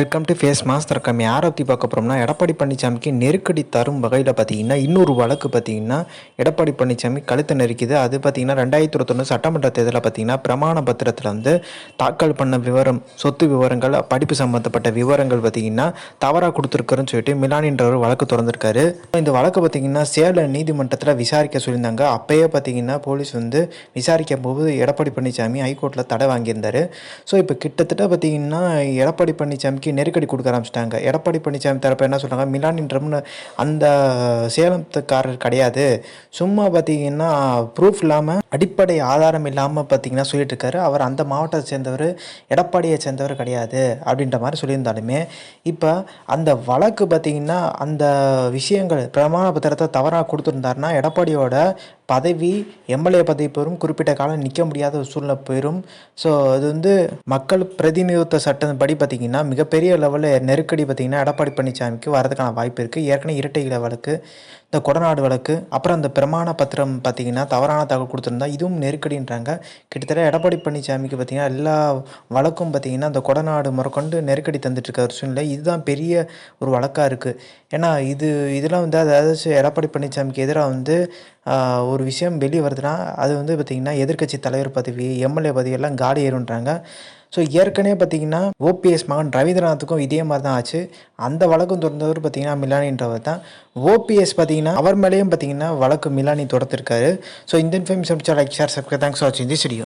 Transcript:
Welcome to face master கம் யாரை பற்றி பார்க்க போகிறோம்னா எடப்பாடி பழனிசாமிக்கு நெருக்கடி தரும் வகையில் பார்த்தீங்கன்னா இன்னொரு வழக்கு பார்த்தீங்கன்னா எடப்பாடி பழனிசாமி கழுத்தை நெருக்குது. அது பார்த்தீங்கன்னா ரெண்டாயிரத்தி இருபத்தொன்று சட்டமன்ற தேர்தலில் பார்த்தீங்கன்னா பிரமாண பத்திரத்தில் வந்து தாக்கல் பண்ண விவரம் சொத்து விவரங்கள் படிப்பு சம்மந்தப்பட்ட விவரங்கள் பார்த்தீங்கன்னா தவறாக கொடுத்துருக்குறன்னு சொல்லிட்டு மிலானின்றவர் வழக்கு திறந்திருக்காரு. இந்த வழக்கு பார்த்தீங்கன்னா சேலம் நீதிமன்றத்தில் விசாரிக்க சொல்லியிருந்தாங்க. அப்போயே பார்த்தீங்கன்னா போலீஸ் வந்து விசாரிக்கும் போது எடப்பாடி பழனிசாமி ஹைகோர்ட்டில் தடை வாங்கியிருந்தாரு. ஸோ இப்போ கிட்டத்தட்ட பார்த்தீங்கன்னா எடப்பாடி பழனிசாமிக்கு நெருக்கடி கொடுக்க ஆரம்பிச்சிட்டாங்க. எடப்பாடி பழனிசாமி தரப்பு என்ன சொல்கிறாங்க மிலானின்றம்னு அந்த சேலத்துக்காரர் கிடையாது. சும்மா பார்த்தீங்கன்னா ப்ரூஃப் இல்லாமல் அடிப்படை ஆதாரம் இல்லாமல் பார்த்தீங்கன்னா சொல்லிட்டு இருக்காரு. அவர் அந்த மாவட்டத்தை சேர்ந்தவர் எடப்பாடியை சேர்ந்தவர் கிடையாது அப்படின்ற மாதிரி சொல்லியிருந்தாலுமே இப்போ அந்த வழக்கு பார்த்தீங்கன்னா அந்த விஷயங்கள் பிரமாண பத்திரத்தை தவறாக கொடுத்துருந்தாருன்னா எடப்பாடியோட பதவி எம்எல்ஏ பதவி பெறும் குறிப்பிட்ட காலம் நிற்க முடியாத ஒரு சூழ்நிலை போயிடும் ஸோ அது வந்து மக்கள் பிரதிநிதித்துவ சட்டம் படி பார்த்திங்கன்னா மிகப்பெரிய லெவலில் நெருக்கடி பார்த்திங்கன்னா எடப்பாடி பழனிசாமிக்கு வரதுக்கான வாய்ப்பு இருக்குது ஏற்கனவே இரட்டை இலை வழக்கு இந்த கொடநாடு வழக்கு அப்புறம் அந்த பிரமாண பத்திரம் பார்த்திங்கன்னா தவறான தகவல் கொடுத்துருந்தா இதுவும் நெருக்கடின்றாங்க. கிட்டத்தட்ட எடப்பாடி பழனிசாமிக்கு பார்த்திங்கன்னா எல்லா வழக்கும் பார்த்திங்கன்னா அந்த கொடநாடு முறைக்கொண்டு நெருக்கடி தந்துட்டு இருக்க ஒரு சூழ்நிலை. இதுதான் பெரிய ஒரு வழக்காக இருக்குது ஏன்னா இது இதெல்லாம் வந்து அதாவது எடப்பாடி பழனிசாமிக்கு எதிராக வந்து ஒரு விஷயம் வெளியே வருதுன்னா அது வந்து பார்த்திங்கன்னா எதிர்க்கட்சி தலைவர் பதவி எம்எல்ஏ பதவி எல்லாம் காலி ஏறுன்றாங்க ஸோ ஏற்கனவே பார்த்திங்கன்னா ஓபிஎஸ் மகன் ரவீந்திரநாத்துக்கும் இதே மாதிரி தான் ஆச்சு. அந்த வழக்கும் தொடர்ந்தவர் பார்த்திங்கன்னா மிலானின்றவர் தான் ஓபிஎஸ் பார்த்தீங்கன்னா அவர் மேலேயும் பார்த்தீங்கன்னா வழக்கு மிலானி தொடர்த்திருக்காரு ஸோ இந்த information like share subscribe thanks வாட்சிங் தி